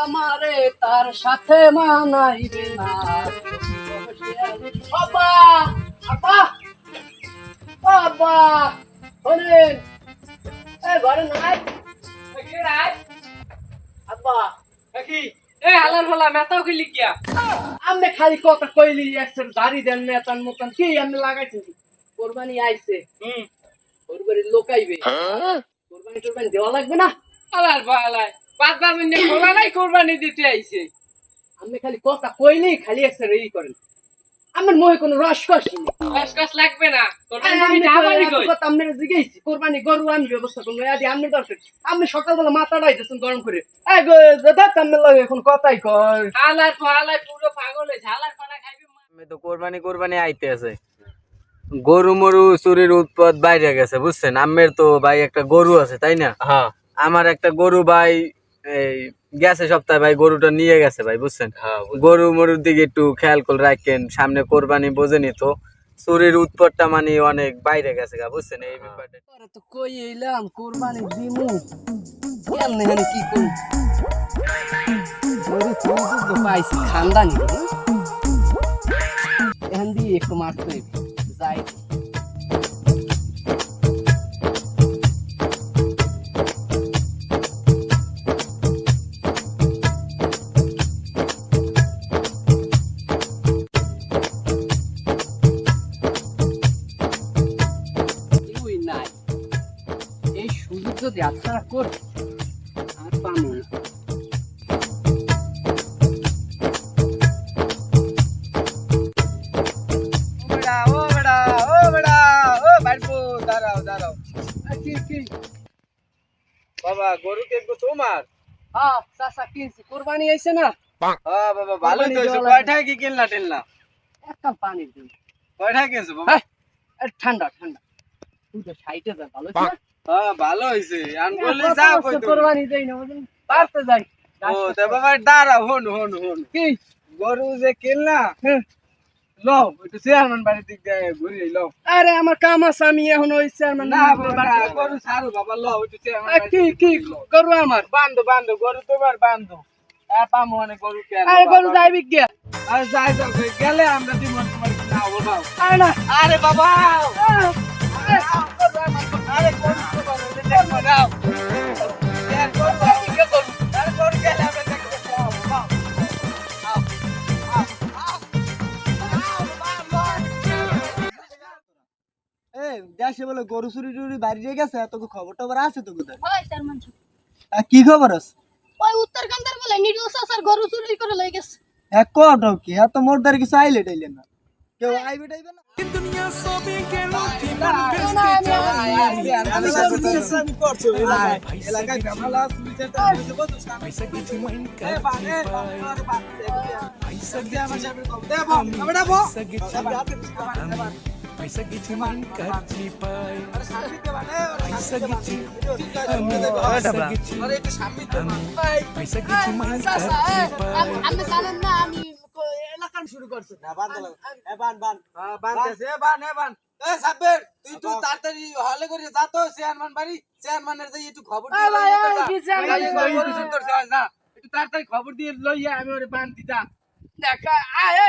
আমারে তার সাথে মানাইবে না। বাবা বাবা বাবা শোনেন এ ঘরে নাই। আব্বা কি? এ হালার ফালা মেতাও কি লিখিয়া? আপনি খালি কথা কইলি একসের দাড়ি দেন নেতান মতন। কি আপনি লাগাইছেন কোরবানি আইছে। হুম। কোরবানি লোকাইবে কোরবানি টোরবানি দেওয়া লাগবে না? পাঁচ পাঁচ মিনিট খোলা নাই কোরবানি দিতে আইছে। আপনি খালি কথা কইলেই খালি ই করেন। আমার মনে কোনো নেই। লাগবে না। কোরবানি আপনারা জিজ্ঞেস কোরবানি গরু আমি ব্যবস্থা করব আদি আপনি দরকার আপনি সকালবেলা মাথা ডাইতেছেন গরম করে। এই গো দাদা আপনি লাগে এখন কথাই কর পুরো পাগল খাইবে আমি তো কোরবানি কোরবানি আইতে আছে। গরু মরু চুরির উৎপাদ বাইরে গেছে বুঝছেন? আমের তো ভাই একটা গরু আছে তাই না? হ্যাঁ। আমার একটা গরু ভাই এই গেছে সপ্তাহে ভাই গরুটা নিয়ে গেছে ভাই বুঝছেন? গরু মরুর দিকে একটু খেয়াল করে রাখেন সামনে কোরবানি বোঝেনি তো। চুরির উৎপদটা মানে অনেক বাইরে গেছে গা বুঝছেন? এই ব্যাপারটা। তো কই এলাম কোরবানি দিমু। কেমনে হেন কি করি। গরু চুরি তো পাইছি খানদানি এখান দিয়ে একটু মারতে যাই। সুযোগ যদি আপনারা করে আর পাবো না বেড়া ও বেড়া ও বেড়া ও বাইরবো দাঁড়াও দাঁড়াও আর কি কি বাবা গরু কেটবো তোমার হ্যাঁ চাচা কিনছি কোরবানি আইছে না হ্যাঁ বাবা ভালোই তো হয়েছে কোরবানি কয়টা কি কিনলা টিনলা একটা পানি দিন কয়টা কিনছো বাবা হ্যাঁ আর ঠান্ডা ঠান্ডা তুই তো সাইটে যা ভালো হ্যাঁ ভালো হয়েছে। আন বললে কই কোরবানি দেই না পারতে যাই। ও তা বাবা দাঁড়াও হন হন হন। কি? গরু যে কিনলা হ্যাঁ। লও একটু চেয়ারম্যান বাড়ির দিক দিয়ে লও। আরে আমার কাম আছে আমি এখন ওই চেয়ারম্যান না বাবা গরু ছাড়ো বাবা লও একটু চেয়ারম্যান কি কি? করব আমার? বান্ধো বান্ধো গরু তোমার বান্ধো হ্যাঁ পামো অনেক গরু কেন আরে গরু যাইবি গিয়া আর যাই যাও গেলে আমরা দিব তোমার না আরে বাবা! আরে আরে দেশে বলে গরু চুরি টুরি বাড়ি দিয়ে গেছে তোকে খবর টবর আছে তো? কোথায় তার মানুষ আর কি খবর আছে? ওই উত্তরকান্দার বলে নির্দোষ আসার গরু চুরি করে লই গেছে। এক কটাও কি? এত মোরদার কিছু আইলে টাইলে না। কেউ আইবে টাইবে না কিন্তু নিয়া সবে গেল জীবন ভেস্তে যায় আমি আমি করছি এলাকা গামলা সুইচে তো দেব তো পয়সা কিছু মাইন কাট পারে পয়সা কি আমার যাবে তো দেব আমি দেব পয়সা কিছু মান কাটলি পাই পয়সা কিছু আমি পয়সা কিছু আরে একটু সামনে তো পয়সা কিছু মান কাটলি পাই আপনি জানেন না আমি ক- শুরু করছে। না বান দিলাম এ বান বান। হ্যাঁ বানতেছে বান। এ বান এ সাব্বের তুই তো তাড়াতাড়ি হলে করে যা তো চেয়ারম্যান বাড়ি। চেয়ারম্যানের একটু খবর দিয়ে ভাই, কি করছে, না একটু তাড়াতাড়ি খবর দিয়ে লইয়া আমি ওরে বান দিতা দেখা এ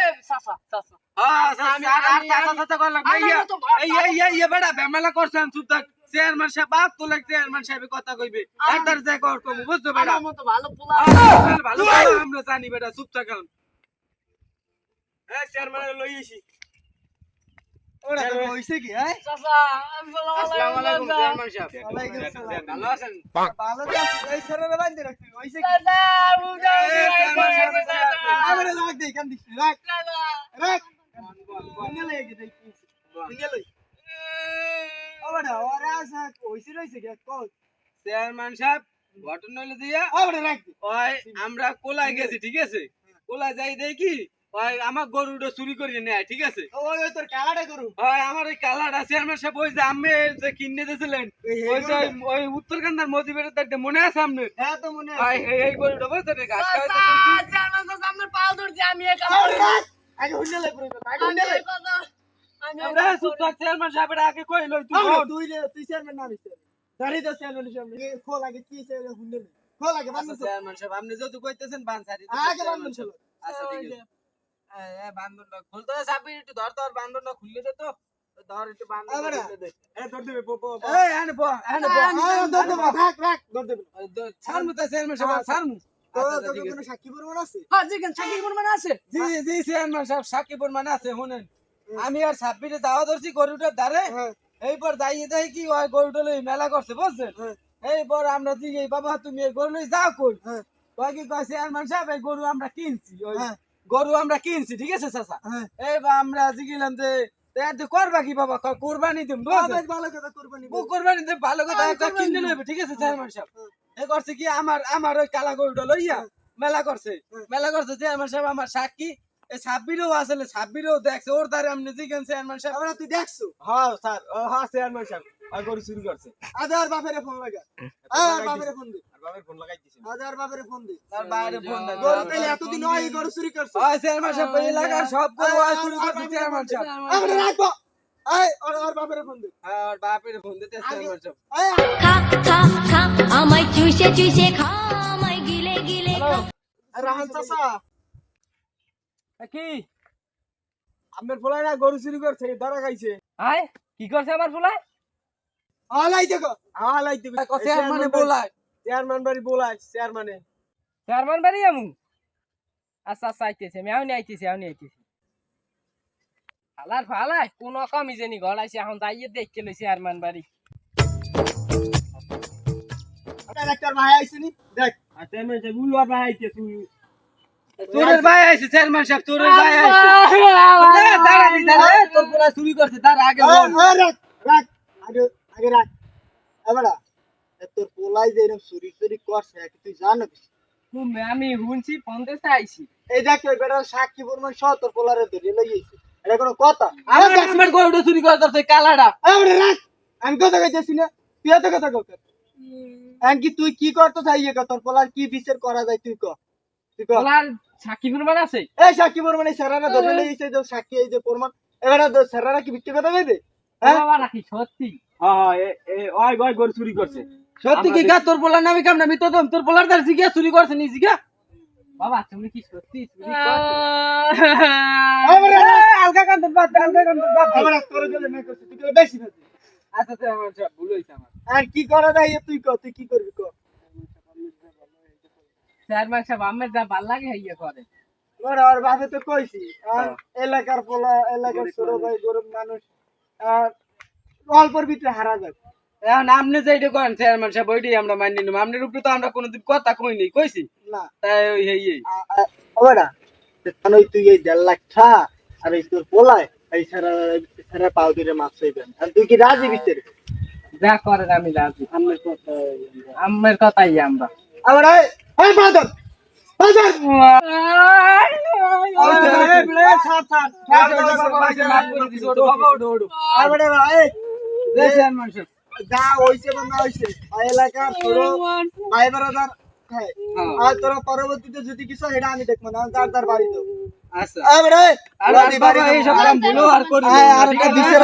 হ্যাঁ আর আর ইয়া সাহেব বাপ তো লাগ চেয়ারম্যান সাহেব কথা কইবে। তার যাই কর বুঝছ বেটা? ভালো আমরা জানি বেটা চুপ চেয়ারম্যান লই এসি ওরা তো হইছে কি হ্যাঁ? চাচা আসসালামু আসসালামু আলাইকুম চেয়ারম্যান সাহেব। ওয়ালাইকুম আসসালাম। ভালো আছেন? ভালো তো এই ছেলেরা বান রাখছি হইছে কি? চাচা, বুঝা এ, চেয়ারম্যান সাহেব, চাচা। আমারে লাগ দে কান দিস রাখ। রাখ। বল, বল, বল। কোনে লাগে দেখ কোনে লই ওরা ওরা আছে হইছে রইছে কি কল। চেয়ারম্যান সাহেব ঘটনা হইল দিয়া ওরা রাখ দে। ওই আমরা কোলায় গেছি ঠিক আছে? কোলায় যাই দেখি। ওই আমার গরুটা চুরি করে নেয় ঠিক আছে? ওই ওই তোর কালাটা করু ওই আমার ওই কালার আছে সাহেব ওই যে আমি যে কিনে দিয়েছিলেন ওই যে ওই- ওই উত্তরকান্দার মজিবের দেখতে মনে আছে আপনার? হ্যাঁ তো মনে ওই এই- এই গরুটা বুঝতে রে ঘাস খাওয়াইতে চাচা, বলছি। চেয়ারম্যান চাচা, আপনার পাও ধরছি, আমি একা আগে হুন্ডে লাই আগে হুন্ডে লাই আমরা একা চেয়ারম্যান সাহেবের আগে কইলো তুই তুই বল। তুই চেয়ারম্যান নাম ইছে দাঁড়িয়ে দে চেয়ারম্যান সামনে। খোল আগে কি সে হুন্ডে খোল আগে আচ্ছা, চেয়ারম্যান সাহেব আপনি যেহেতু কইতেছেন বান ছাড়ি আগে বান্ধন ছিল আচ্ছা ঠিক আছে। বান্ধনটা খুলতে হবে একটু ধর ধর বান্ধনটা খুললে দে তো ধর একটু বান্ধনটা খুললে দে এ ধর দেবে পো পো এই এনে এনে ধর দেবে রাখ রাখ ধর দেবে আচ্ছা, প্রমাণ আছে। হ্যাঁ সাকিবুর মানে আছে? শুনেন। আমি আর সাব্বিরে দাওয়া ধরছি গরুটার ধারে হ্যাঁ। এইবার যাইয়ে দেয় কি ওই গরুটা লই মেলা করছে বুঝছেন? হ্যাঁ। এইবার আমরা জিগে বাবা তুমি এই গরু লই যাও কই? হ্যাঁ। কয় কি কয় চেয়ারম্যান সাহেব এই গরু আমরা কিনছি হ্যাঁ। গরু আমরা কিনছি ঠিক আছে চাচা? হ্যাঁ। এইবার আমরা জিগিলাম যে করবা কি বাবা? কোরবানি দিম বেশ কোরবানি দিম। ভালো কথা হ্যাঁ, একটা কোরবানি কিনে দিম। নেবে ঠিক আছে চেয়ারম্যান সাহেব? হ্যাঁ। এ করছে কি আমার আমার ওই কালা গরুটা লইয়া মেলা করছে। হ্যাঁ। মেলা করছে চেয়ারম্যান সাহেব আমার সাক্ষী। এই সাব্বিরও আসলে সাব্বিরও দেখছে ওর দ্বারে আপনি জিগেন চেয়ারম্যান সাহেব। আমরা তুই দেখছ? হ্যাঁ স্যার হ্যাঁ চেয়ারম্যান সাহেব আর গরু চুরি করছে। আদার বাপেরে ফোন লাগা আর বাপেরে ফোন দে আর বাবার ফোন লাগাই দিছে আদার বাপেরে ফোন দে। তার বাইরে ফোন না গরু তাইলে এতদিন হয় গরু চুরি করছে। ওই চেয়ারম্যান সাহেব এই এলাকার সব গরু আর- আর চুরি করছে চেয়ারম্যান সাহেব। আমরা রাখব। এই আর আর বাপেরে ফোন দে। আর বাপের ফোন দিতে চেয়ারম্যান সাহেব। খা খা খা আমায় চুষে চুষে খা আমায় গিলে গিলে খা। রাহান চাচা। কি? আপনার ফলাই না গরু চুরি করছে ধরা খাইছে। আয় কি করছে আমার ফুলাই আলাই দেখো আলাই চেয়ারম্যানে বলায় চেয়ারম্যান বাড়ি বলায় চেয়ারম্যানে। চেয়ারম্যান বাড়ি আমু আচ্ছা আচ্ছা আইতেছে আমি আউনি আইতেছি আউনি আইতেছি। ফালার ফালাই কোন কমি জানি ঘর আইছে এখন যাইয়ে দেখতে লই চেয়ারম্যান বাড়ি। ভাই দেখ। আর চেয়ারম্যান সাহেব উলবার ভাই আইছে তুই তোরের ভাই আইছে চেয়ারম্যান সাহেব তোরের ভাই আইছে। দাঁড়া দি, দাঁড়া, তোর পোলা চুরি করছে তার আগে রাখ রাখ আগে আগে রাখ। এবারে তোর পোলাই যে এরকম চুরি চুরি করছে কি তুই জানো কি? তুমি আমি শুনছি ফোন দিতে আইছি এই দেখ ওই বেটার সাক্ষী প্রমাণ সহ তোর পোলারে ধরে লইয়েছে এটা কোনো কথা? আমার আমার গরুটা চুরি করে তোর এবারে রাখ। আমি কথা কইতেছি না। তুই এত কথা কর এমনকি তুই কি করতে চাই তোর পোলার কি বিচার করা যায় তুই ক? তুই ক? বলার সাক্ষী প্রমাণ আছে? এই সাক্ষী প্রমাণ এই স্যারারা ধরে লইয়েছে যে সাক্ষী এই যে প্রমাণ এবারে স্যারারা কি মিথ্যে কথা কইবে? হ্যাঁ? বাবা নাকি সত্যি? সত্যি কি গা তোর পোলার নামে কেমন? আমি তো তোর পোলার দ্বার জিগা চুরি করছে নি জিগা বাবা তুমি কি সত্যি চুরি করছ? আলগা কান বাদ আলগা কান বাদ দে। এবারে তোর জন্য না করছিস তুই করে বেশি আচ্ছা চেয়ারম্যান সাহেব ভুল হইছে আমার। আর কি করা যায় তুই ক তুই কি করবি ক? চেয়ারম্যান সাহেব আমার যা ভালো লাগে ইয়ে করে। ওরা আর বাপে তো কইছি এলাকার পোলা এলাকার ছোট ভাই গরিব মানুষ আর অল্পর ভিতরে হারা যায় এখন আপনি যেটা করেন চেয়ারম্যান সাহেব ওইটাই আমরা মানি নিলাম আপনার উপরে তো আমরা কোনোদিন কথা কই নাই কইছি না তাই ওই এই ওরা তখন ওই তুই এই দেড় লাখ টা আর এই তোর পোলায় এই সারা সারা পাও দিলে মাছ হইবেন আর তুই কি রাজি বিচের যা করেন আমি রাজি আমার কথা আমের কথাই আমরা এই এই বাদর বাদর আরে ভাই চেয়ারম্যান সাহেব যা হইছে বন্ধ হইছে এলাকার তোর ভাই বারাদার আর তোর পরবর্তীতে যদি কিছু এটা আমি দেখব না যার যার বাড়িতে। আচ্ছা। আরে আর বাবা এই সব কাম ভুলো আর করি আর একটা বিচার